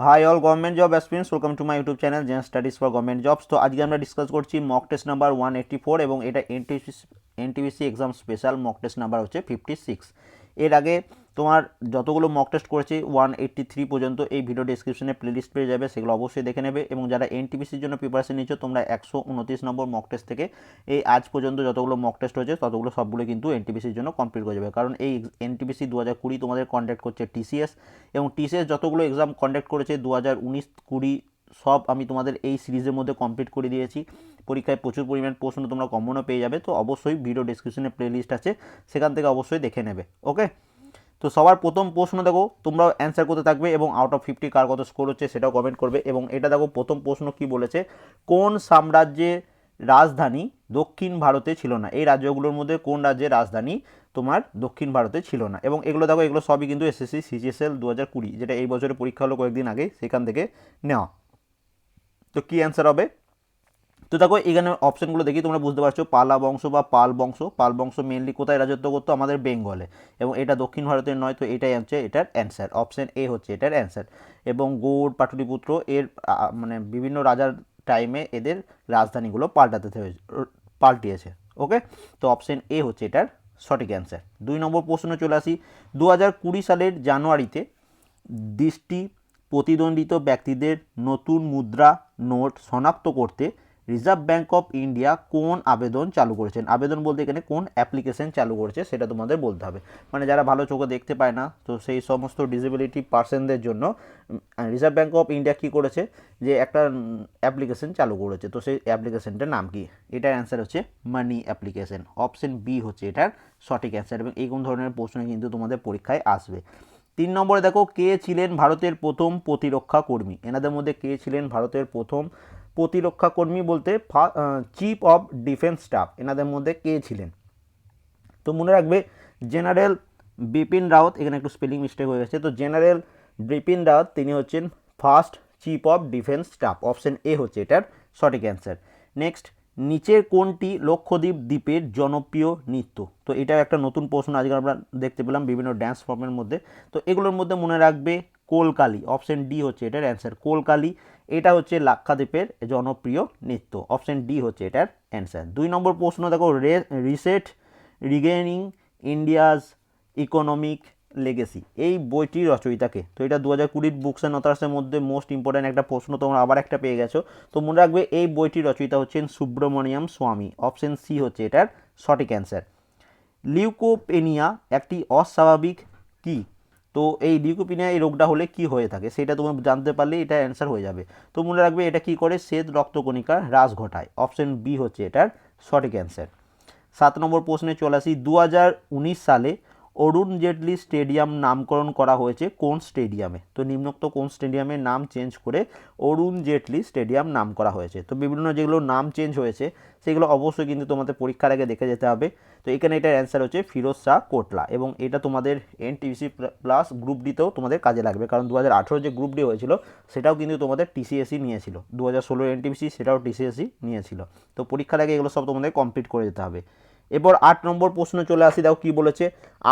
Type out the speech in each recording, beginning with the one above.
Hi all government job aspirants welcome to my YouTube channel gen studies for government jobs তো আজকে আমরা discuss করছি mock test number one eighty four এবং এটা NTC NTPC exam special mock test number হচ্ছে fifty six এর আগে তোমার যতগুলো মক টেস্ট করেছি ওয়ান এইট্টি থ্রি পর্যন্ত এই ভিডিও ডিসক্রিপশনে প্লেলিস্ট পেয়ে যাবে, সেগুলো অবশ্যই দেখে নেবে এবং যারা এনটিভিসির জন্য প্রিপারেশন নিচ্ছ তোমরা একশো উনত্রিশ নম্বর মক টেস্ট থেকে এই আজ পর্যন্ত যতগুলো মক টেস্ট হয়েছে, ততগুলো সবগুলো কিন্তু এনটিভিসির জন্য কমপ্লিট করে যাবে। কারণ এই এনটিভিসি দু হাজার কুড়ি তোমাদের কন্ডাক্ট করছে টিসিএস এবং টিসিএস যতগুলো এক্সাম কন্ডাক্ট করেছে দু হাজার উনিশ কুড়ি সব আমি তোমাদের এই সিরিজের মধ্যে কমপ্লিট করে দিয়েছি। পরীক্ষায় প্রচুর পরিমাণ প্রশ্ন তোমরা কমনও পেয়ে যাবে, তো অবশ্যই ভিডিও ডিসক্রিপশনে প্লেলিস্ট আছে, সেখান থেকে অবশ্যই দেখে নেবে ওকে তো সবার প্রথম প্রশ্ন দেখো, তোমরাও অ্যান্সার করতে থাকবে এবং আউট অফ ফিফটি কার কত স্কোর হচ্ছে সেটাও কমেন্ট করবে এবং এটা দেখো প্রথম প্রশ্ন কি বলেছে, কোন সাম্রাজ্যের রাজধানী দক্ষিণ ভারতে ছিল না? এই রাজ্যগুলোর মধ্যে কোন রাজ্যের রাজধানী তোমার দক্ষিণ ভারতে ছিল না? এবং এগুলো দেখো, এগুলো সবই কিন্তু এসএসসি সিজিএসএল দু হাজার কুড়ি, যেটা এই বছরের পরীক্ষা হলো কয়েকদিন আগে, সেখান থেকে নেওয়া। তো কী অ্যান্সার হবে? তো দেখো, এখানে অপশনগুলো দেখি, তোমরা বুঝতে পারছ, পালা বংশ বা পাল বংশ। পাল বংশ মেনলি কোথায় রাজত্ব করতো? আমাদের বেঙ্গলে। এবং এটা দক্ষিণ ভারতের নয়, তো এটাই হচ্ছে এটার অ্যান্সার অপশন এ হচ্ছে এটার অ্যান্সার এবং গৌড় পাটলিপুত্র এর মানে বিভিন্ন রাজার টাইমে এদের রাজধানীগুলো পাল্টাতে পাল্টিয়েছে। ওকে তো অপশন এ হচ্ছে এটার সঠিক অ্যান্সার দুই নম্বর প্রশ্ন চলে আসি। দু হাজার কুড়ি সালের জানুয়ারিতে দৃষ্টি প্রতিদ্বন্দ্বিত ব্যক্তিদের নতুন মুদ্রা নোট শনাক্ত করতে রিজার্ভ ব্যাঙ্ক অফ ইন্ডিয়া কোন আবেদন চালু করেছেন? আবেদন বলতে এখানে কোন অ্যাপ্লিকেশন চালু করেছে সেটা তোমাদের বলতে হবে। মানে যারা ভালো চোখে দেখতে পায় না, তো সেই সমস্ত ডিসেবিলিটি পার্সনদের জন্য রিজার্ভ ব্যাঙ্ক অফ ইন্ডিয়া কী করেছে? যে একটা অ্যাপ্লিকেশন চালু করেছে। তো সেই অ্যাপ্লিকেশনটার নাম কি? এটার অ্যান্সার হচ্ছে মানি অ্যাপ্লিকেশন অপশন বি হচ্ছে এটার সঠিক অ্যান্সার এবং এই কোন ধরনের প্রশ্ন কিন্তু তোমাদের পরীক্ষায় আসবে। তিন নম্বরে দেখো, কে ছিলেন ভারতের প্রথম প্রতিরক্ষা কর্মী? এনাদের মধ্যে কে ছিলেন ভারতের প্রথম প্রতিরক্ষা কর্মী বলতে চিফ অফ ডিফেন্স স্টাফ এনাদের মধ্যে কে ছিলেন? তো মনে রাখবে জেনারেল বিপিন রাওয়াত, এখানে একটু স্পেলিং মিস্টেক হয়ে গেছে, তো জেনারেল বিপিন রাওয়াত, তিনি হচ্ছেন first chief of defence staff option A হচ্ছে এটার সঠিক অ্যান্সার নেক্সট নিচের কোনটি লক্ষদ্বীপ দ্বীপের জনপ্রিয় নৃত্য? তো এটা একটা নতুন প্রশ্ন, আজকে আমরা দেখতে পেলাম বিভিন্ন ড্যান্স ফর্মের মধ্যে। তো এগুলোর মধ্যে মনে রাখবে, কোলকালি অপশন ডি হচ্ছে এটার অ্যান্সার কোলকালি এটা হচ্ছে লাক্ষাদ্বীপের জনপ্রিয় নৃত্য। অপশন ডি হচ্ছে এটার অ্যান্সার দুই নম্বর প্রশ্ন, দেখো reset regaining India's economic legacy এই বইটির রচয়িতাকে। তো এটা দু হাজার কুড়ির বুকস অ্যান্ড অথার্সের মধ্যে মোস্ট ইম্পর্ট্যান্ট একটা প্রশ্ন, তোমরা আবার একটা পেয়ে গেছো। তো মনে রাখবে, এই বইটির রচয়িতা হচ্ছেন সুব্রমণিয়াম স্বামী। অপশন সি হচ্ছে এটার সঠিক অ্যান্সার লিউকোপেনিয়া একটি অস্বাভাবিক কি? তো এই লিউকোপিনিয়া এই রোগটা হলে কি হয়ে থাকে সেটা তুমি জানতে পারলে এটা অ্যান্সার হয়ে যাবে। তো মনে রাখবে এটা কি করে? শ্বেত রক্তকণিকার হ্রাস ঘটায়। অপশন বি হচ্ছে এটার সঠিক অ্যান্সার সাত নম্বর প্রশ্নে চলে আসি। দু হাজার উনিশ সালে অরুণ জেটলি স্টেডিয়াম নামকরণ করা হয়েছে কোন স্টেডিয়ামে? তো নিম্নোক্ত কোন স্টেডিয়ামের নাম চেঞ্জ করে অরুণ জেটলি স্টেডিয়াম নাম করা হয়েছে? তো বিভিন্ন যেগুলো নাম চেঞ্জ হয়েছে, সেগুলো অবশ্যই কিন্তু তোমাদের পরীক্ষার আগে দেখে যেতে হবে। তো এখানে এটার অ্যান্সার হচ্ছে ফিরোজ শাহ কোটলা এবং এটা তোমাদের এনটিসি প্লাস গ্রুপ ডিতেও তোমাদের কাজে লাগবে। কারণ দু হাজার আঠেরো যে গ্রুপ ডি হয়েছিল, সেটাও কিন্তু তোমাদের টিসিএসি নিয়েছিল। দু হাজার ষোলো এনটিপিসি সেটাও টিসিএসি নিয়েছিল। তো পরীক্ষার আগে এগুলো সব তোমাদের কমপ্লিট করে যেতে হবে। এরপর আট নম্বর প্রশ্ন চলে আসি, দেখো কী বলেছে?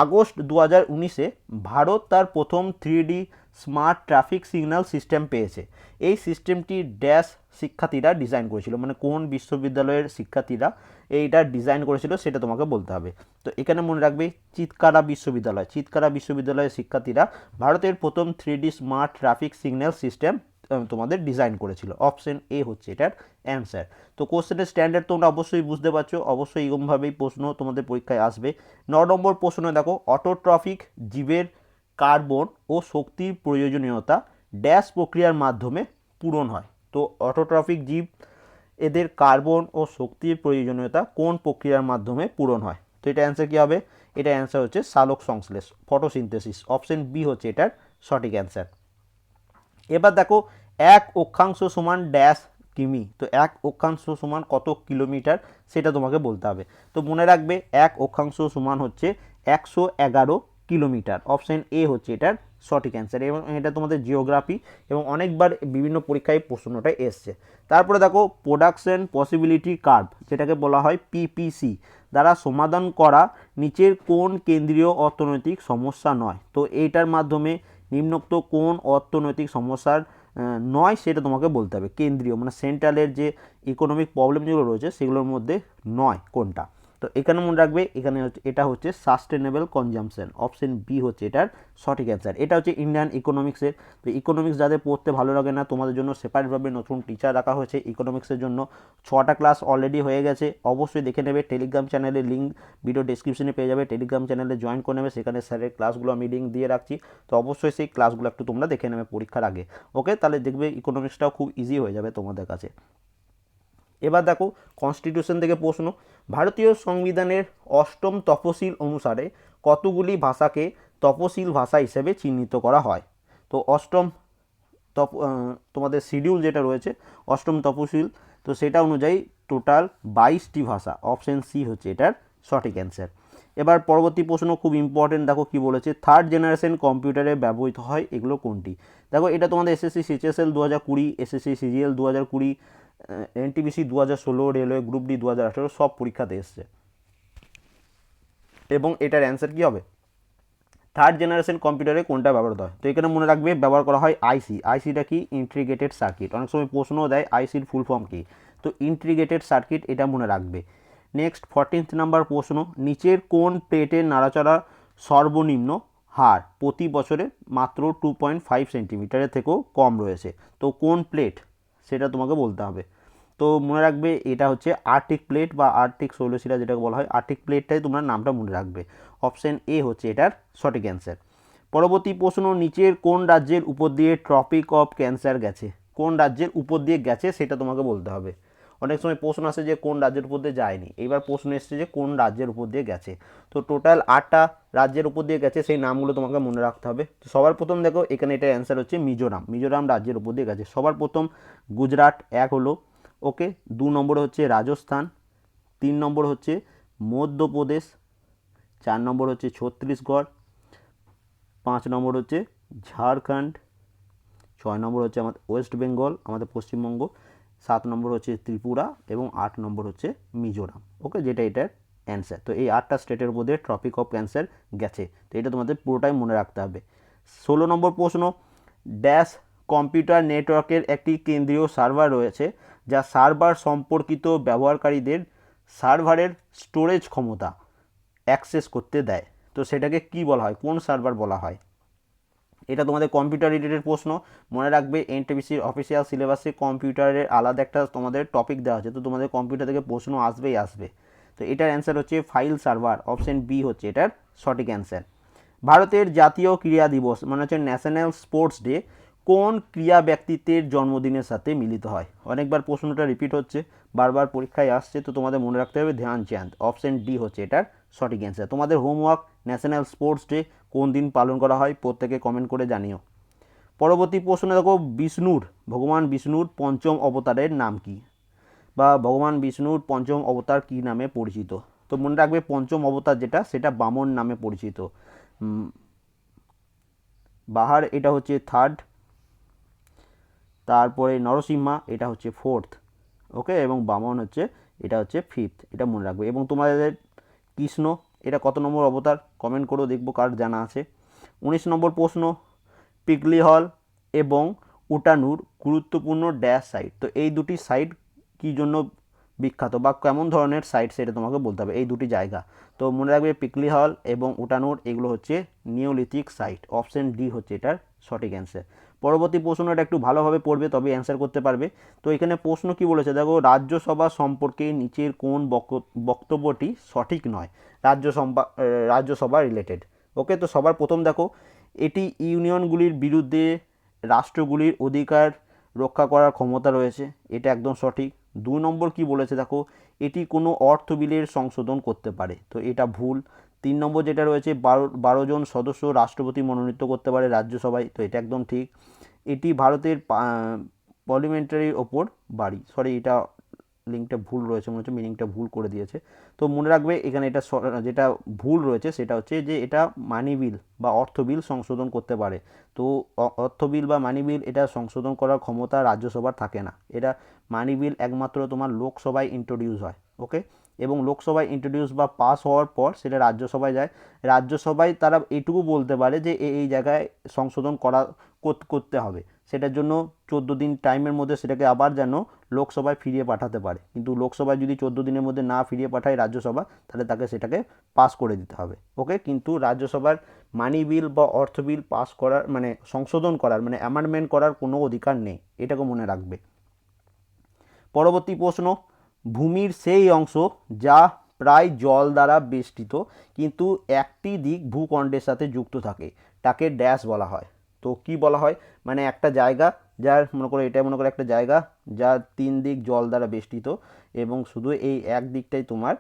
আগস্ট দু হাজার উনিশে ভারত তার প্রথম three D smart traffic signal system পেয়েছে। এই সিস্টেমটি ড্যাশ শিক্ষার্থীরা ডিজাইন করেছিল। মানে কোন বিশ্ববিদ্যালয়ের শিক্ষার্থীরা এইটা ডিজাইন করেছিল সেটা তোমাকে বলতে হবে। তো এখানে মনে রাখবে চিৎকারা বিশ্ববিদ্যালয়। চিৎকারা বিশ্ববিদ্যালয়ের শিক্ষার্থীরা ভারতের প্রথম three D smart traffic signal system তোমাদের ডিজাইন করেছিল। অপশন এ হচ্ছে এটার অ্যান্সার তো কোশ্চেনের স্ট্যান্ডার্ড তোমরা অবশ্যই বুঝতে পারছ, অবশ্যই এরকমভাবেই প্রশ্ন তোমাদের পরীক্ষায় আসবে। ন নম্বর প্রশ্নে দেখো অটোট্রফিক জীবের কার্বন ও শক্তির প্রয়োজনীয়তা ড্যাশ প্রক্রিয়ার মাধ্যমে পূরণ হয়। তো অটোট্রফিক জীব এদের কার্বন ও শক্তির প্রয়োজনীয়তা কোন প্রক্রিয়ার মাধ্যমে পূরণ হয়? তো এটা অ্যান্সার কী হবে? এটা অ্যান্সার হচ্ছে সালোক সংশ্লেষ ফটোসিনথেসিস অপশন বি হচ্ছে এটার সঠিক অ্যান্সার এবার দেখো এক অক্ষাংশ সমান ড্যাশ কিমি, তো এক অক্ষাংশ সমান কত কিলোমিটার সেটা তোমাকে বলতে হবে। তো মনে রাখবে এক অক্ষাংশ সমান হচ্ছে একশো এগারো কিলোমিটার। অপশান এ হচ্ছে এটার সঠিক অ্যান্সার এবং এটা তোমাদের জিওগ্রাফি এবং অনেকবার বিভিন্ন পরীক্ষায় প্রশ্নটা এসছে। তারপরে দেখো প্রোডাকশন পসিবিলিটি কার্ভ, যেটাকে বলা হয় পিপিসি দ্বারা সমাধান করা নিচের কোন কেন্দ্রীয় অর্থনৈতিক সমস্যা নয়। তো এইটার মাধ্যমে নিম্নোক্ত কোন অর্থনৈতিক সমস্যার নয় সেটা তোমাকে বলতে হবে। কেন্দ্রীয় মানে সেন্ট্রালের যে ইকোনমিক প্রবলেম যেগুলো রয়েছে, সেগুলোর মধ্যে নয় কোনটা? তো এখানে মনে রাখবে, এখানে হচ্ছে, এটা হচ্ছে সাস্টেনেবল কনজামশন অপশন বি হচ্ছে এটার সঠিক অ্যান্সার এটা হচ্ছে ইন্ডিয়ান ইকোনমিক্সের তো ইকোনমিক্স যাদের পড়তে ভালো লাগে না, তোমাদের জন্য সেপারেটভাবে নতুন টিচার রাখা হয়েছে ইকোনমিক্সের জন্য। ছটা ক্লাস অলরেডি হয়ে গেছে। অবশ্যই দেখে নেবে টেলিগ্রাম চ্যানেলের লিঙ্ক ভিডিও ডিসক্রিপশনে পেয়ে যাবে। টেলিগ্রাম চ্যানেলে জয়েন করে নেবে। সেখানে স্যারের ক্লাসগুলো আমি লিঙ্ক দিয়ে রাখছি। তো অবশ্যই সেই ক্লাসগুলো একটু তোমরা দেখে নেবে পরীক্ষার আগে। ওকে তাহলে দেখবে ইকোনমিক্সটাও খুব ইজি হয়ে যাবে তোমাদের কাছে। এবার দেখো কনস্টিটিউশন থেকে প্রশ্ন, ভারতীয় সংবিধানের অষ্টম তফসিল অনুসারে কতগুলি ভাষাকে তফসিল ভাষা হিসেবে চিহ্নিত করা হয়? তো অষ্টম তপ তোমাদের শিডিউল যেটা রয়েছে, অষ্টম তপশিল তো সেটা অনুযায়ী টোটাল বাইশটি ভাষা অপশন সি হচ্ছে এটার সঠিক অ্যান্সার এবার পরবর্তী প্রশ্ন খুব ইম্পর্টেন্ট দেখো কি বলেছে থার্ড জেনারেশন কম্পিউটারে ব্যবহৃত হয় এগুলো কোনটি? দেখো এটা তোমাদের এসএসসি সিচএসএল দু হাজার কুড়ি এসএসসি সিজিএল দু হাজার কুড়ি এনটিপিসি দু হাজার ষোলো, রেলওয়ে গ্রুপ ডি দু হাজার আঠেরো সব পরীক্ষাতে এসছে। এবং এটার অ্যান্সার কী হবে? থার্ড জেনারেশন কম্পিউটারে কোনটা ব্যবহৃত হয়? তো এখানে মনে রাখবে, ব্যবহার করা হয় আইসি আইসিটা কি? ইন্টিগ্রেটেড সার্কিট অনেক সময় প্রশ্নও দেয় আইসির ফুল ফর্ম কি? তো ইন্টিগ্রেটেড সার্কিট এটা মনে রাখবে। নেক্সট ফর্টিন্থ নাম্বার প্রশ্ন, নিচের কোন প্লেটের নাড়াচাড়া সর্বনিম্ন হার? প্রতি বছরে মাত্র টু পয়েন্ট ফাইভ সেন্টিমিটারের থেকেও কম রয়েছে। তো কোন প্লেট? সেটা তোমাকে বলতে হবে। তো মনে রাখবে এটা হচ্ছে আর্টিক প্লেট বা আর্টিক শৈলশিরা যেটাকে বলা হয়, আর্টিক প্লেটটাই তোমরা নামটা মনে রাখবে। অপশান এ হচ্ছে এটার সঠিক অ্যান্সার পরবর্তী প্রশ্ন, নিচের কোন রাজ্যের উপর দিয়ে ট্রপিক অফ ক্যান্সার গেছে? কোন রাজ্যের উপর দিয়ে গেছে সেটা তোমাকে বলতে হবে। অনেক সময় প্রশ্ন আসে যে কোন রাজ্যের উপর দিয়ে যায়নি। এইবার প্রশ্ন এসেছে যে কোন রাজ্যের উপর দিয়ে গেছে। তো টোটাল আটটা রাজ্যের উপর দিয়ে গেছে, সেই নামগুলো তোমাকে মনে রাখতে হবে। তো সবার প্রথম দেখো, এখানে এটার অ্যান্সার হচ্ছে মিজোরাম। মিজোরাম রাজ্যের উপর দিয়ে গেছে। সবার প্রথম গুজরাট এক হলো, ওকে? দু নম্বরে হচ্ছে রাজস্থান, তিন নম্বর হচ্ছে মধ্যপ্রদেশ, চার নম্বর হচ্ছে ছত্তিশগড়, পাঁচ নম্বর হচ্ছে ঝাড়খণ্ড, ছয় নম্বর হচ্ছে আমাদের ওয়েস্ট বেঙ্গল, আমাদের পশ্চিমবঙ্গ। সাত নম্বর হচ্ছে ত্রিপুরা এবং আট নম্বর হচ্ছে মিজোরাম। ওকে যেটা এটার অ্যান্সার তো এই আটটা স্টেটের মধ্যে ট্রপিক অফ ক্যান্সার গেছে। তো এটা তোমাদের পুরোটাই মনে রাখতে হবে। ষোলো নম্বর প্রশ্ন ড্যাশ কম্পিউটার নেটওয়ার্কের একটি কেন্দ্রীয় সার্ভার রয়েছে, যা সার্ভার সম্পর্কিত ব্যবহারকারীদের সার্ভারের স্টোরেজ ক্ষমতা অ্যাক্সেস করতে দেয়। তো সেটাকে কি বলা হয়? কোন সার্ভার বলা হয়? এটা তোমাদের কম্পিউটার রিলেটেড প্রশ্ন। মনে রাখবে এনটিপিসির অফিসিয়াল সিলেবাসে কম্পিউটারের আলাদা একটা তোমাদের টপিক দেওয়া আছে, তো তোমাদের কম্পিউটার থেকে প্রশ্ন আসবেই আসবে। তো এটার অ্যান্সার হচ্ছে ফাইল সার্ভার অপশন বি হচ্ছে এটার সঠিক অ্যান্সার ভারতের জাতীয় ক্রীড়া দিবস মানে হচ্ছে ন্যাশনাল স্পোর্টস ডে কোন ক্রিয়া ব্যক্তিত্বের জন্মদিনের সাথে মিলিত হয়? অনেকবার প্রশ্নটা রিপিট হচ্ছে, বারবার পরীক্ষায় আসছে, তো তোমাদের মনে রাখতে হবে ধ্যানচাঁদ অপশন ডি হচ্ছে এটার সঠিক অ্যান্সার তোমাদের হোমওয়ার্ক ন্যাশনাল স্পোর্টস ডে কোন দিন পালন করা হয়, প্রত্যেকে কমেন্ট করে জানিও। পরবর্তী প্রশ্নে দেখো, বিষ্ণুর, ভগবান বিষ্ণুর পঞ্চম অবতারের নাম কি? বা ভগবান বিষ্ণুর পঞ্চম অবতার কী নামে পরিচিত? তো মনে রাখবে পঞ্চম অবতার যেটা, সেটা বামন নামে পরিচিত। বাহার এটা হচ্ছে থার্ড তারপরে নরসিংহা, এটা হচ্ছে ফোর্থ ওকে এবং বামন হচ্ছে, এটা হচ্ছে ফিফথ এটা মনে রাখবে। এবং তোমাদের কৃষ্ণ, এটা কত নম্বর অবতার? কমেন্ট করো দেখব কার জানা আছে। উনিশ নম্বর প্রশ্ন পিকলি হল এবং উটানুর গুরুত্বপূর্ণ ড্যাশ সাইট তো এই দুটি সাইট কী জন্য বিখ্যাত বা কেমন ধরনের সাইট সেটা তোমাকে বলতে হবে, এই দুটি জায়গা। তো মনে রাখবে পিকলি হল এবং উটানুর, এগুলো হচ্ছে নিওলিথিক সাইট অপশন ডি হচ্ছে এটার সঠিক অ্যান্সার পরবর্তী প্রশ্নটা একটু ভালোভাবে পড়বে তবে অ্যান্সার করতে পারবে। তো এখানে প্রশ্ন কি বলেছে? দেখো, রাজ্যসভা সম্পর্কে নিচের কোন বক- বক্তব্যটি সঠিক নয়? রাজ্যসভা রাজ্যসভা রিলেটেড ওকে তো সবার প্রথম দেখো, এটি ইউনিয়নগুলির বিরুদ্ধে রাষ্ট্রগুলির অধিকার রক্ষা করার ক্ষমতা রয়েছে। এটা একদম সঠিক। দু নম্বর কি বলেছে? দেখো, এটি কোনো অর্থ বিলের সংশোধন করতে পারে। তো এটা ভুল। তিন নম্বর যেটা রয়েছে, বারো বারো জন সদস্য রাষ্ট্রপতি মনোনীত করতে পারে রাজ্যসভায়। তো এটা একদম ঠিক। এটি ভারতের পার্লিমেন্টারির ওপর বাড়ি। সরি এটা লিঙ্কটা ভুল রয়েছে, মনে হচ্ছে মিনিংটা ভুল করে দিয়েছে। তো মনে রাখবে, এখানে এটা যেটা ভুল রয়েছে সেটা হচ্ছে যে এটা মানি বিল বা অর্থ বিল সংশোধন করতে পারে। তো অর্থ বিল বা মানি বিল এটা সংশোধন করার ক্ষমতা রাজ্যসভার থাকে না। এটা মানি বিল একমাত্র তোমার লোকসভায় ইন্ট্রোডিউস হয় ওকে এবং লোকসভায় ইন্ট্রোডিউস বা পাস হওয়ার পর সেটা রাজ্যসভায় যায়। রাজ্যসভায় তারা এটুকু বলতে পারে যে এই জায়গায় সংশোধন করা করতে হবে। সেটার জন্য চোদ্দ দিন টাইমের মধ্যে সেটাকে আবার যেন লোকসভায় ফিরিয়ে পাঠাতে পারে। কিন্তু লোকসভায় যদি চোদ্দ দিনের মধ্যে না ফিরিয়ে পাঠায় রাজ্যসভা, তাহলে তাকে সেটাকে পাস করে দিতে হবে। ওকে কিন্তু রাজ্যসভার মানি বিল বা অর্থ বিল পাস করার মানে সংশোধন করার মানে অ্যামেন্ডমেন্ট করার কোনো অধিকার নেই। এটাকে মনে রাখবে। পরবর্তী প্রশ্ন ভূমির সেই অংশ যা প্রায় জল দ্বারা বেষ্টিত, কিন্তু একটি দিক ভূখণ্ডের সাথে যুক্ত থাকে, তাকে ড্যাশ বলা হয়। তো কি বলা হয়? মানে একটা জায়গা যার, মনে করো এটা মনে করো একটা জায়গা যা তিন দিক জল দ্বারা বেষ্টিত এবং শুধু এই এক দিকটাই তোমার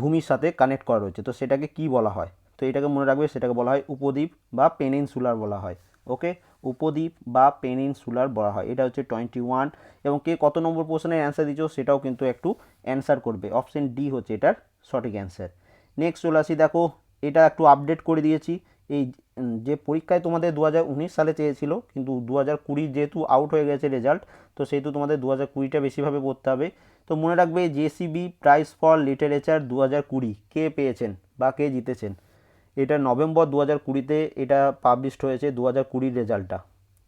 ভূমির সাথে কানেক্ট করা রয়েছে। তো সেটাকে কি বলা হয়? তো এটাকে মনে রাখবে, সেটাকে বলা হয় উপদ্বীপ বা পেনিনসুলার বলা হয়। ওকে? উপদ্বীপ বা পেনিনসুলার বলা হয়। এটা হচ্ছে টোয়েন্টি ওয়ান এবং কে কত নম্বর প্রশ্নের অ্যান্সার দিচ্ছ সেটাও কিন্তু একটু অ্যান্সার করবে। অপশন ডি হচ্ছে এটার সঠিক অ্যান্সার নেক্সট চলে আসি, দেখো, এটা একটু আপডেট করে দিয়েছি। এই যে পরীক্ষায় তোমাদের দু হাজার উনিশ সালে চেয়েছিল, কিন্তু দু হাজার কুড়ি যেহেতু আউট হয়ে গেছে রেজাল্ট তো সেহেতু তোমাদের দু হাজার কুড়িটা বেশিভাবে পড়তে হবে। তো মনে রাখবে জেসিবি প্রাইজ ফর লিটারেচার দু হাজার কুড়ি, কে পেয়েছেন বা কে জিতেছেন? এটা নভেম্বর দু হাজার কুড়িতে এটা পাবলিশড হয়েছে দু হাজার কুড়ির রেজাল্টটা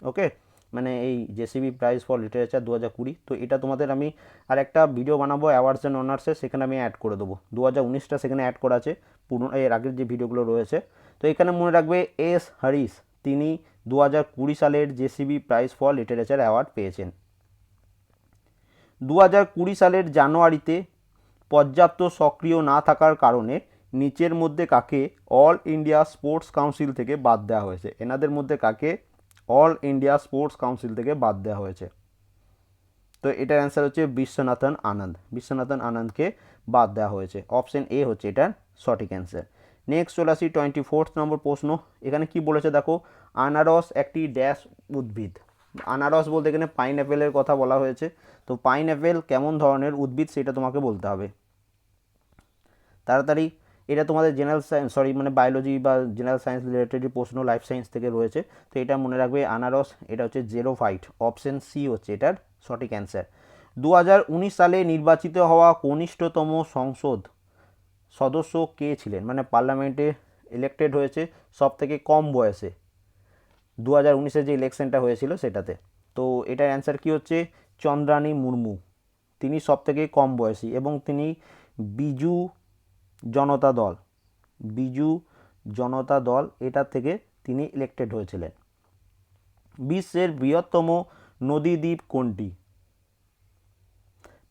ওকে মানে এই জেসিবি প্রাইজ ফর লিটারেচার দু হাজার কুড়ি। তো এটা তোমাদের আমি আর একটা ভিডিও বানাবো অ্যাওয়ার্ডস অ্যান্ড অনার্সের সেখানে আমি অ্যাড করে দেবো। দু হাজার উনিশটা সেখানে অ্যাড করা আছে, পুরনো, এর আগের যে ভিডিওগুলো রয়েছে। তো এখানে মনে রাখবে এস হরিশ, তিনি দু হাজার কুড়ি সালের JCB prize for literature award পেয়েছেন। দু হাজার কুড়ি সালের জানুয়ারিতে পর্যাপ্ত সক্রিয় না থাকার কারণে নিচের মধ্যে কাকে অল ইন্ডিয়া স্পোর্টস কাউন্সিল থেকে বাদ দেওয়া হয়েছে। এনাদের মধ্যে কাকে অল ইন্ডিয়া স্পোর্টস কাউন্সিল থেকে বাদ দেওয়া হয়েছে। তো এটার অ্যান্সার হচ্ছে বিশ্বনাথন আনন্দ। বিশ্বনাথন আনন্দকে বাদ দেওয়া হয়েছে। অপশন এ হচ্ছে এটার সঠিক অ্যান্সার নেক্সট চলে আসি টোয়েন্টি ফোর্থ নম্বর প্রশ্ন। এখানে কি বলেছে দেখো, আনারস একটি ড্যাশ উদ্ভিদ। আনারস বলতে এখানে পাইন অ্যাপেলের কথা বলা হয়েছে। তো পাইন অ্যাপেল কেমন ধরনের উদ্ভিদ সেটা তোমাকে বলতে হবে। তাড়াতাড়ি এটা তোমাদের জেনারেল সায়েন্স সরি মানে বায়োলজি বা জেনারেল সায়েন্স রিলেটেড প্রশ্ন লাইফ সায়েন্স থেকে রয়েছে, তো এটা মনে রাখবে আনারস, এটা হচ্ছে জেরো ফাইট অপশন সি হচ্ছে এটার সঠিক অ্যান্সার দু হাজার উনিশ সালে নির্বাচিত হওয়া কনিষ্ঠতম সংসদ সদস্য কে ছিলেন? মানে পার্লামেন্টে ইলেক্টেড হয়েছে সব থেকে কম বয়সে। দু হাজার উনিশে যে ইলেকশনটা হয়েছিল সেটাতে। তো এটার অ্যান্সার কি হচ্ছে? চন্দ্রানী মুর্মু। তিনি সব থেকে কম বয়সী এবং তিনি বিজু জনতা দল। বিজু জনতা দল এটা থেকে তিনি ইলেক্টেড হয়েছিলেন। বিশ্বের বৃহত্তম নদীদ্বীপ কোনটি?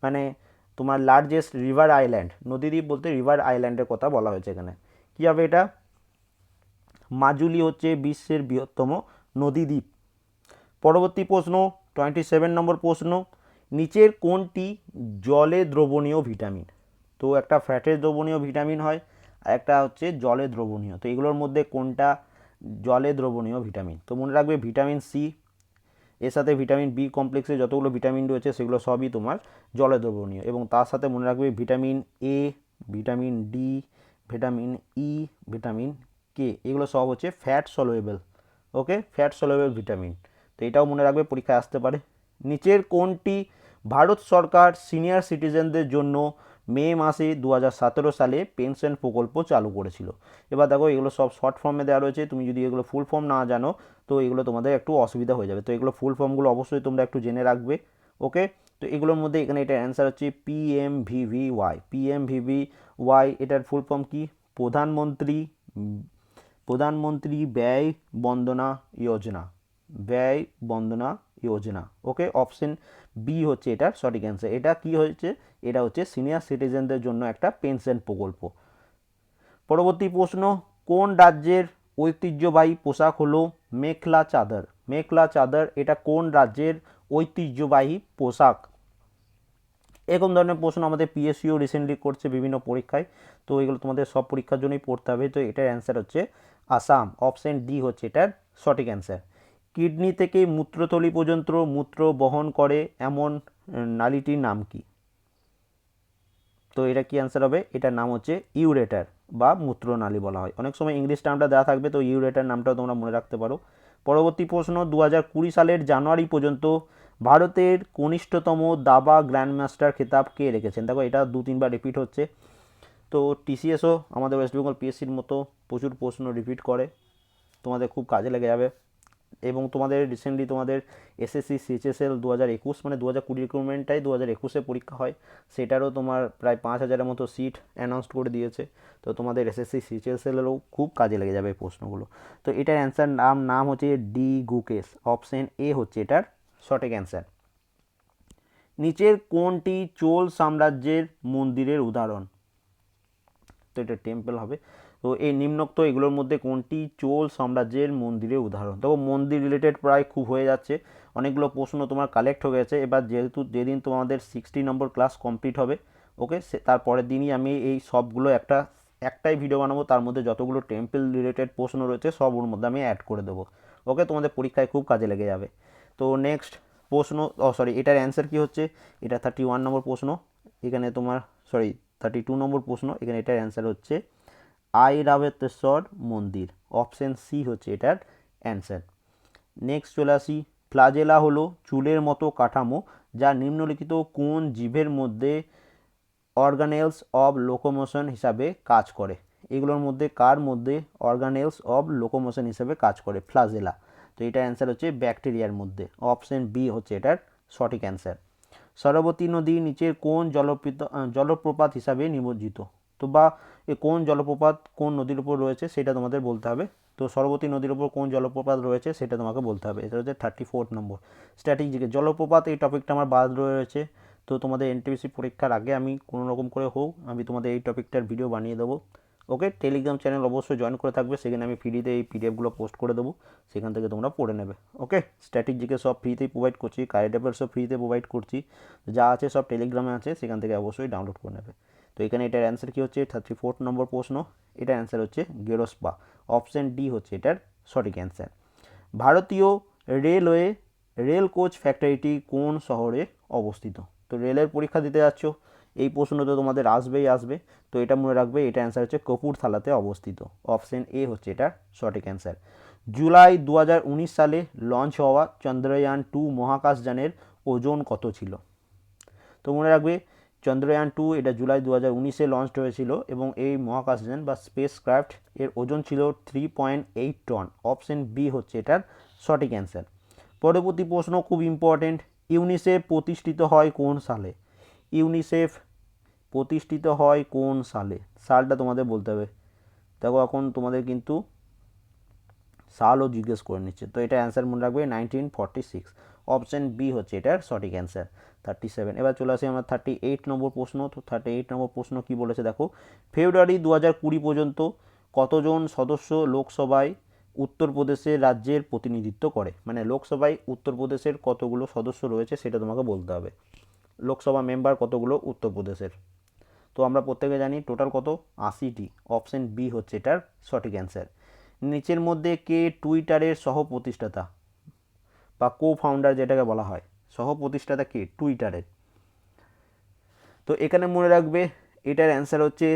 মানে তোমার লার্জেস্ট রিভার আইল্যান্ড নদীদ্বীপ বলতে রিভার আইল্যান্ডের কথা বলা হয়েছে এখানে। কী হবে এটা? মাজুলি হচ্ছে বিশ্বের বৃহত্তম নদীদ্বীপ। পরবর্তী প্রশ্ন টোয়েন্টি সেভেন নম্বর প্রশ্ন, নিচের কোনটি জলে দ্রবণীয় ভিটামিন তো একটা ফ্যাটে দ্রবণীয় ভিটামিন হয় আর একটা হচ্ছে জলে দ্রবণীয়। তো এগুলোর মধ্যে কোনটা? জলে দ্রবণীয় ভিটামিন। তো মনে রাখবে ভিটামিন সি, এর সাথে ভিটামিন বি কমপ্লেক্সে যতগুলো ভিটামিন রয়েছে সেগুলো সবই তোমার জলে দ্রবণীয়। এবং তার সাথে মনে রাখবে vitamin A, vitamin D, vitamin E, vitamin K. এগুলো সব হচ্ছে fat soluble, okay? Fat soluble vitamin. তো এটাও মনে রাখবে পরীক্ষায় আসতে পারে। নিচের কোনটি? ভারত সরকার সিনিয়র সিটিজেনদের জন্য মে মাসে দু হাজার সতেরো সালে পেনশন প্রকল্প চালু করেছিল। এবার দেখো, এগুলো সব শর্ট ফর্মে দেওয়া রয়েছে। তুমি যদি এগুলো ফুল ফর্ম না জানো, তো এগুলো তোমাদের একটু অসুবিধা হয়ে যাবে। তো এগুলো ফুল ফর্মগুলো অবশ্যই তোমরা একটু জেনে রাখবে, ওকে? তো এগুলোর মধ্যে এখানে এটা অ্যান্সার হচ্ছে P M V V Y P M V V Y এটার ফুল ফর্ম কি? প্রধানমন্ত্রী প্রধানমন্ত্রী ব্যয় বন্দনা যোজনা। ব্যয় বন্দনা যোজনা ওকে? অপশন বি হচ্ছে এটার সঠিক অ্যান্সার এটা কি হয়েছে? এটা হচ্ছে সিনিয়র সিটিজেনদের জন্য একটা পেনশন প্রকল্প। পরবর্তী প্রশ্ন, কোন রাজ্যের ঐতিহ্যবাহী পোশাক হলো মেখলা চাদর? মেখলা চাদর, এটা কোন রাজ্যের ঐতিহ্যবাহী পোশাক? এরকম ধরনের প্রশ্ন আমাদের পিএসইও রিসেন্টলি করছে বিভিন্ন পরীক্ষায়। তো এগুলো তোমাদের সব পরীক্ষার জন্যই পড়তে হবে। তো এটার অ্যান্সার হচ্ছে আসাম অপশন ডি হচ্ছে এটার সঠিক অ্যান্সার কিডনি থেকে মূত্রথলি পর্যন্ত মূত্র বহন করে এমন নালীটির নাম কি? তো এটা কি অ্যান্সার হবে? এটার নাম হচ্ছে ইউরেটার বা মূত্রনালী বলা হয়। অনেক সময় ইংলিশ টার্মটা দেওয়া থাকবে, তো ইউরেটার নামটাও তোমরা মনে রাখতে পারো। পরবর্তী প্রশ্ন দু কুড়ি সালের জানুয়ারি পর্যন্ত ভারতের কনিষ্ঠতম দাবা গ্র্যান্ডমাস্টার খেতাব কে রেখেছেন? দেখো, এটা দু, তিনবার রিপিট হচ্ছে। তো টিসিএসও আমাদের ওয়েস্ট বেঙ্গল পিএসসির মতো প্রচুর প্রশ্ন রিপিট করে। তোমাদের খুব কাজে লেগে যাবে। এবং তোমাদের রিসেন্টলি তোমাদের এসএসসি সিএচএসএল দু হাজার একুশ মানে দু হাজার কুড়ি রিক্রুটমেন্টটাই দু হাজার একুশে পরীক্ষা হয়। সেটারও তোমার প্রায় পাঁচ হাজারের মতো সিট অ্যানাউন্স করে দিয়েছে। তো তোমাদের এসএসসি সিএচএসএলেরও খুব কাজে লেগে যাবে এই প্রশ্নগুলো। তো এটার অ্যান্সার নাম নাম হচ্ছে ডি গুকেশ অপশন এ হচ্ছে এটার সঠিক অ্যান্সার নিচের কোনটি চোল সাম্রাজ্যের মন্দিরের উদাহরণ? তো এটা টেম্পল হবে। তো এই নিম্নোক্ত এগুলোর মধ্যে কোনটি? চোল সাম্রাজ্যের মন্দিরের উদাহরণ। দেখো, মন্দির রিলেটেড প্রায় খুব হয়ে যাচ্ছে। অনেকগুলো প্রশ্ন তোমার কালেক্ট হয়ে গেছে। এবার যেহেতু যেদিন তোমাদের সিক্সটি নম্বর ক্লাস কমপ্লিট হবে ওকে সে তারপরের দিনই আমি এই সবগুলো একটা, একটাই ভিডিও বানাবো। তার মধ্যে যতগুলো টেম্পল রিলেটেড প্রশ্ন রয়েছে সব ওর মধ্যে আমি অ্যাড করে দেবো। ওকে তোমাদের পরীক্ষায় খুব কাজে লেগে যাবে। তো নেক্সট প্রশ্ন ও সরি এটার অ্যান্সার কী হচ্ছে? এটা থার্টি ওয়ান নম্বর প্রশ্ন। এখানে তোমার সরি থার্টি টু নম্বর প্রশ্ন। এখানে এটার অ্যান্সার হচ্ছে আইরাবেতেশ্বর মন্দির। অপশন সি হচ্ছে এটার অ্যান্সার নেক্সট চলে আসি। ফ্লাজেলা হলো চুলের মতো কাঠামো যা নিম্নলিখিত কোন জীবের মধ্যে অর্গানেলস অব লোকোমোশন হিসাবে কাজ করে? এগুলোর মধ্যে কার মধ্যে অর্গানেলস অব লোকোমোশন হিসাবে কাজ করে? ফ্লাজেলা। তো এটার অ্যান্সার হচ্ছে ব্যাকটেরিয়ার মধ্যে। অপশন বি হচ্ছে এটার সঠিক অ্যান্সার সরবতী নদী নিচের কোন জলপ্রপাত জলপ্রপাত হিসাবে নিমজ্জিত? তো বা কোন জলপ্রপাত কোন নদীর উপর রয়েছে সেটা তোমাদের বলতে হবে। তো সরবতী নদীর উপর কোন জলপ্রপাত রয়েছে সেটা তোমাকে বলতে হবে। এটা হচ্ছে থার্টি ফোর্থ নম্বর স্ট্র্যাটেজিকে জলপ্রপাত এই টপিকটা আমার বাদ রয়েছে। তো তোমাদের এনটিপিসি পরীক্ষার আগে আমি কোনো রকম করে হোক আমি তোমাদের এই টপিকটার ভিডিও বানিয়ে দেবো। ওকে টেলিগ্রাম চ্যানেল অবশ্যই জয়েন করে থাকবে। সেখানে আমি ফ্রিতে এই পিডিএফগুলো পোস্ট করে দেবো। সেখান থেকে তোমরা পড়ে নেবে। ওকে স্ট্র্যাটেজিকে সব ফ্রিতেই প্রোভাইড করছি। কারেন্ট অ্যাফেয়ার্সও ফ্রিতে প্রোভাইড করছি। যা আছে সব টেলিগ্রামে আছে। সেখান থেকে অবশ্যই ডাউনলোড করে নেবে। তো এখানে এটার অ্যান্সার কী হচ্ছে? থার্টি ফোর্থ নম্বর প্রশ্ন। এটার অ্যান্সার হচ্ছে গেরোস্পা। অপশান ডি হচ্ছে এটার সঠিক অ্যান্সার ভারতীয় রেলওয়ে রেল কোচ ফ্যাক্টরিটি কোন শহরে অবস্থিত? তো রেলের পরীক্ষা দিতে যাচ্ছ। এই প্রশ্ন তো তোমাদের আসবেই আসবে। তো এটা মনে রাখবে, এটা অ্যান্সার হচ্ছে কপুরথালাতে অবস্থিত। অপশন এ হচ্ছে এটার সঠিক অ্যান্সার জুলাই দু হাজার উনিশ সালে লঞ্চ হওয়া চন্দ্রয়ান টু মহাকাশযানের ওজন কত ছিল? তো মনে রাখবে চন্দ্রয়ান টু এটা জুলাই দু হাজার উনিশে লঞ্চ হয়েছিল এবং এই মহাকাশযান বা স্পেস ক্রাফট এর ওজন ছিল three point eight ton option B হচ্ছে এটার সঠিক অ্যান্সার পরবর্তী প্রশ্ন খুব ইম্পর্টেন্ট ইউনিসেফ প্রতিষ্ঠিত হয় কোন সালে? ইউনিসেফ প্রতিষ্ঠিত হয় কোন সালে? সালটা তোমাদের বলতে হবে। দেখো এখন তোমাদের কিন্তু সালও জিজ্ঞেস করে নিচ্ছে। তো এটা অ্যান্সার মনে রাখবে nineteen forty six option B হচ্ছে এটার সঠিক অ্যান্সার। থার্টি সেভেন এবার চলে আসি আমরা থার্টি এইট নম্বর প্রশ্ন। তো থার্টি এইট নম্বর প্রশ্ন কী বলেছে দেখো, ফেব্রুয়ারি দু হাজার কুড়ি পর্যন্ত কতজন সদস্য লোকসভায় উত্তরপ্রদেশের রাজ্যের প্রতিনিধিত্ব করে? মানে লোকসভায় উত্তরপ্রদেশের কতগুলো সদস্য রয়েছে সেটা তোমাকে বলতে হবে। লোকসভা মেম্বার কতগুলো? উত্তরপ্রদেশের। তো আমরা প্রত্যেকে জানি টোটাল কত? আশিটি। অপশন বি হচ্ছে এটার সঠিক অ্যান্সার। নিচের মধ্যে কে? টুইটারের সহ প্রতিষ্ঠাতা বা কো ফাউন্ডার যেটাকে বলা হয় সহ প্রতিষ্ঠাতা কে? টুইটারের তো এখানে মনে রাখবে, এটার অ্যান্সার হচ্ছে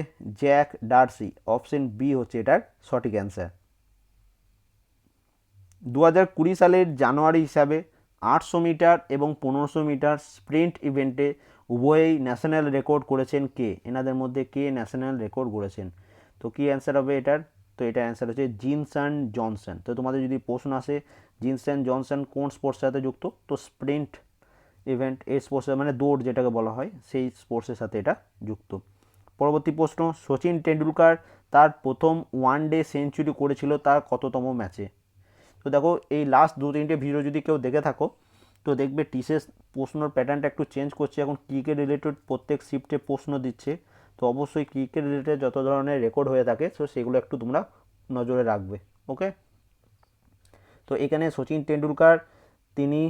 জ্যাক ডার্সি অপশন বি হচ্ছে এটার সঠিক অ্যান্সার দু হাজার কুড়ি সালের জানুয়ারি হিসাবে আটশো মিটার এবং পনেরোশো মিটার স্প্রিন্ট ইভেন্টে উভয়েই ন্যাশনাল রেকর্ড করেছেন কে? এনাদের মধ্যে কে ন্যাশনাল রেকর্ড করেছেন তো কী অ্যান্সার হবে এটার? তো এটার অ্যান্সার হচ্ছে জিনসন জনসন। তো তোমাদের যদি প্রশ্ন আসে জিনসন জনসন কোন স্পোর্টসের সাথে যুক্ত? তো স্প্রিন্ট ইভেন্ট এই স্পোর্টসের মানে দৌড় যেটাকে বলা হয়, সেই স্পোর্টসের সাথে এটা যুক্ত। পরবর্তী প্রশ্ন সচিন টেন্ডুলকার তার প্রথম ওয়ান ডে সেঞ্চুরি করেছিল তার কততম ম্যাচে তো দেখো, এই লাস্ট দু তিনটে ভিডিও যদি কেউ দেখে থাকো, তো দেখবে টিসেস প্রশ্নর প্যাটার্নটা একটু চেঞ্জ করছে। এখন ক্রিকেট রিলেটেড প্রত্যেক শিফটে প্রশ্ন দিচ্ছে। তো অবশ্যই ক্রিকেট রিলেটেড যত ধরনের রেকর্ড হয়ে থাকে, তো সেগুলো একটু তোমরা নজরে রাখবে। ওকে তো এখানে সচিন টেন্ডুলকার তিনি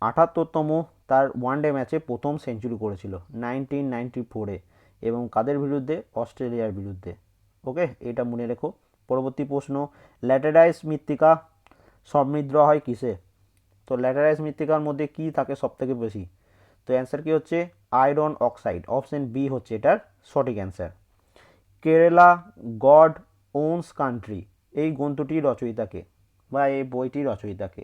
আটাত্তরতম তার ওয়ান ডে ম্যাচে প্রথম সেঞ্চুরি করেছিল নাইনটিন নাইনটি ফোরে এবং কাদের বিরুদ্ধে? অস্ট্রেলিয়ার বিরুদ্ধে। ওকে, এটা মনে রেখো। পরবর্তী প্রশ্ন, ল্যাটেরাইস মৃত্তিকা সমৃদ্ধ হয় কিসে? তো ল্যাটেরাইস মৃত্তিকার মধ্যে কি থাকে সবথেকে বেশি? তো অ্যান্সার কি হচ্ছে? আয়রন অক্সাইড অপশন বি হচ্ছে এটার সঠিক answer Kerala God owns country এই গ্রন্থটির রচয়িতাকে বা এই বইটির রচয়িতাকে।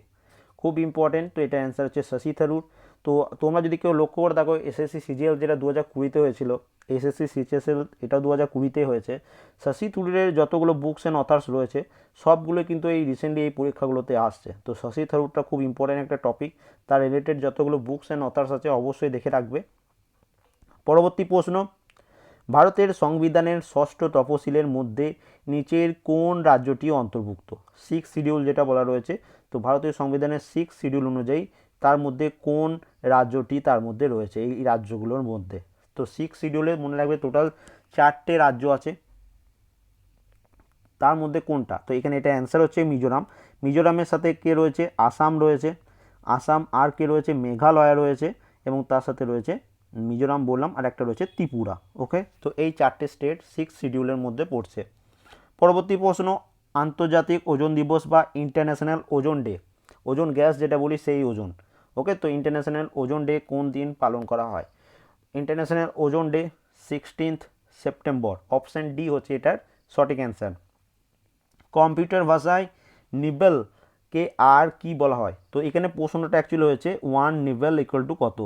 খুব ইম্পর্টেন্ট তো এটা অ্যান্সার হচ্ছে শশী থারুর। তো তোমরা যদি কেউ লক্ষ্য করে দেখো এসএসসি সিজিএল যেটা দু হাজার কুড়িতে হয়েছিল এসএসসি সিএচএসএল এটাও দু হাজার কুড়িতে হয়েছে। শশী থরুরের যতগুলো বুকস অ্যান্ড অথার্স রয়েছে সবগুলো কিন্তু এই রিসেন্টলি এই পরীক্ষাগুলোতে আসছে। তো শশী থারুরটা খুব ইম্পর্ট্যান্ট একটা টপিক তার রিলেটেড যতগুলো বুকস অ্যান্ড অথার্স আছে, অবশ্যই দেখে রাখবে। পরবর্তী প্রশ্ন ভারতের সংবিধানের ষষ্ঠ তপশিলের মধ্যে নিচের কোন রাজ্যটি অন্তর্ভুক্ত? সিক্স শিডিউল যেটা বলা রয়েছে, তো ভারতীয় সংবিধানের সিক্স শিডিউল অনুযায়ী তার মধ্যে কোন রাজ্যটি তার মধ্যে রয়েছে এই রাজ্যগুলোর মধ্যে? তো সিক্স শিডিউলে মনে রাখবে টোটাল চারটে রাজ্য আছে। তার মধ্যে কোনটা? তো এখানে এটা অ্যান্সার হচ্ছে মিজোরাম। মিজোরামের সাথে কে রয়েছে? আসাম রয়েছে। আসাম আর কে রয়েছে? মেঘালয় রয়েছে এবং তার সাথে রয়েছে মিজোরাম বললাম, আর একটা রয়েছে ত্রিপুরা, ওকে? তো এই চারটে স্টেট সিক্স শিডিউলের মধ্যে পড়ছে। পরবর্তী প্রশ্ন, আন্তর্জাতিক ওজন দিবস বা ইন্টারন্যাশনাল ওজন ডে ওজন গ্যাস যেটা বলি সেই ওজন, ওকে? তো ইন্টারন্যাশনাল ওজন ডে কোন দিন পালন করা হয়? International ozone day sixteenth September option D হচ্ছে এটার সঠিক অ্যান্সার কম্পিউটার ভাষায় নিবেলকে আর কি বলা হয়? তো এখানে প্রশ্নটা অ্যাকচুয়ালি হয়েছে ওয়ান নিবেল ইকুয়াল টু কত?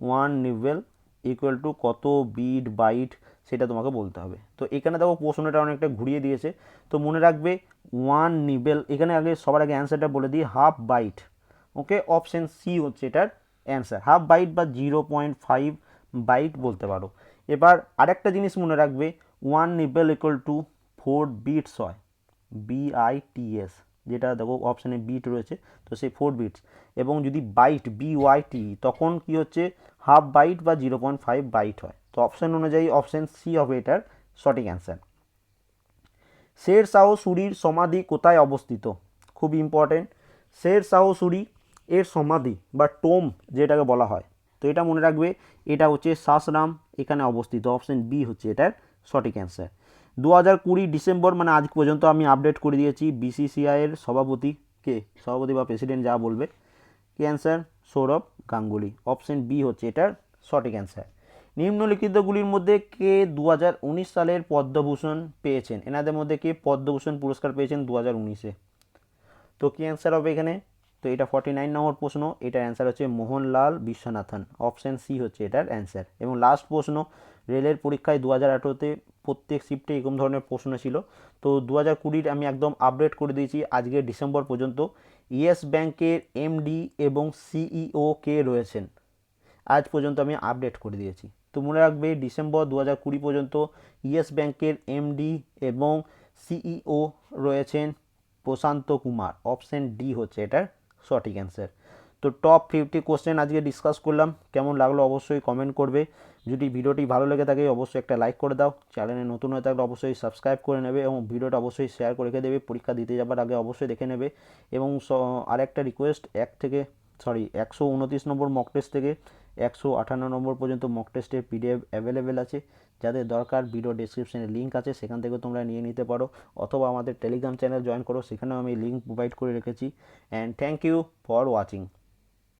ওয়ান নিভেল ইকুয়াল টু কত বিট বাইট সেটা তোমাকে বলতে হবে। তো এখানে দেখো প্রশ্নটা অনেকটা ঘুরিয়ে দিয়েছে। তো মনে রাখবে ওয়ান নিবেল এখানে আগে সবার আগে অ্যান্সারটা বলে দিই half byte okay option C হচ্ছে এটার অ্যান্সার হাফ বাইট বা জিরো পয়েন্ট ফাইভ বাইট বলতে পারো। এবার আরেকটা জিনিস মনে রাখবে one nibble equal to four bits হয় বিআইটিএস যেটা দেখো অপশানে বিট রয়েছে, তো সেই ফোর বিটস এবং যদি বাইট বিওয়াইটি তখন কি হচ্ছে? হাফ বাইট বা জিরো পয়েন্ট ফাইভ বাইট হয়। তো অপশান অনুযায়ী অপশান সি হবে এটার সঠিক অ্যান্সার শের শাহ সুরির সমাধি কোথায় অবস্থিত? খুব ইম্পর্টেন্ট শের শাহ সুরি এর সমাধি বা টোম যেটাকে বলা হয়। তো এটা মনে রাখবে, এটা হচ্ছে সাসরাম, এখানে অবস্থিত। অপশান বি হচ্ছে এটার সঠিক অ্যান্সার দু হাজার কুড়ি ডিসেম্বর মানে আজ পর্যন্ত আমি আপডেট করে দিয়েছি বিসিসিআইয়ের সভাপতি কে? সভাপতি বা প্রেসিডেন্ট যা বলবে। কি answer Sourav Ganguly. Option B হচ্ছে এটার সঠিক অ্যান্সার নিম্নলিখিতগুলির মধ্যে কে দু হাজার উনিশ সালের পদ্মভূষণ পেয়েছেন? এনাদের মধ্যে কে পদ্মভূষণ পুরস্কার পেয়েছেন দু হাজার উনিশে তো কী অ্যান্সার হবে এখানে? তো এটা ফর্টি নাইন নম্বর প্রশ্ন, এটার অ্যান্সার হচ্ছে মোহনলাল বিশ্বনাথন। অপশান সি হচ্ছে এটার অ্যান্সার এবং লাস্ট প্রশ্ন রেলের পরীক্ষায় দু হাজার আঠেরোতে প্রত্যেক শিফটে এরকম ধরনের প্রশ্ন ছিল। তো দু হাজার কুড়ির আমি একদম আপডেট করে দিয়েছি আজকে ডিসেম্বর পর্যন্ত। ইয়েস ব্যাংকের এমডি এবং সিইও কে রয়েছেন। আজ পর্যন্ত আমি আপডেট করে দিয়েছি। তো মনে রাখবে ডিসেম্বর দু হাজার কুড়ি পর্যন্ত ইয়েস ব্যাংকের এমডি এবং সিইও রয়েছেন প্রশান্ত কুমার। অপশান ডি হচ্ছে এটার সঠিক অ্যান্সার তো টপ ফিফটি কোশ্চেন আজকে ডিসকাস করলাম। কেমন লাগল অবশ্যই কমেন্ট করবে। যদি ভিডিওটি ভালো লেগে থাকে, অবশ্যই একটা লাইক করে দাও। চ্যানেলে নতুন হয়ে থাকলে অবশ্যই সাবস্ক্রাইব করে নেবে এবং ভিডিওটা অবশ্যই শেয়ার করে রেখে দেবে। পরীক্ষা দিতে যাবার আগে অবশ্যই দেখে নেবে। এবং আরেকটা রিকোয়েস্ট এক থেকে সরি একশো উনত্রিশ নম্বর মক টেস্ট থেকে একশো আটান্ন নম্বর পর্যন্ত মক টেস্টের পিডিএফ অ্যাভেলেবেল আছে। যাদের দরকার ভিডিও ডিসক্রিপশনে লিঙ্ক আছে, সেখান থেকে তোমরা নিয়ে নিতে পারো। অথবা আমাদের টেলিগ্রাম চ্যানেল জয়েন করো, সেখানেও আমি লিঙ্ক প্রোভাইড করে রেখেছি। And thank you for watching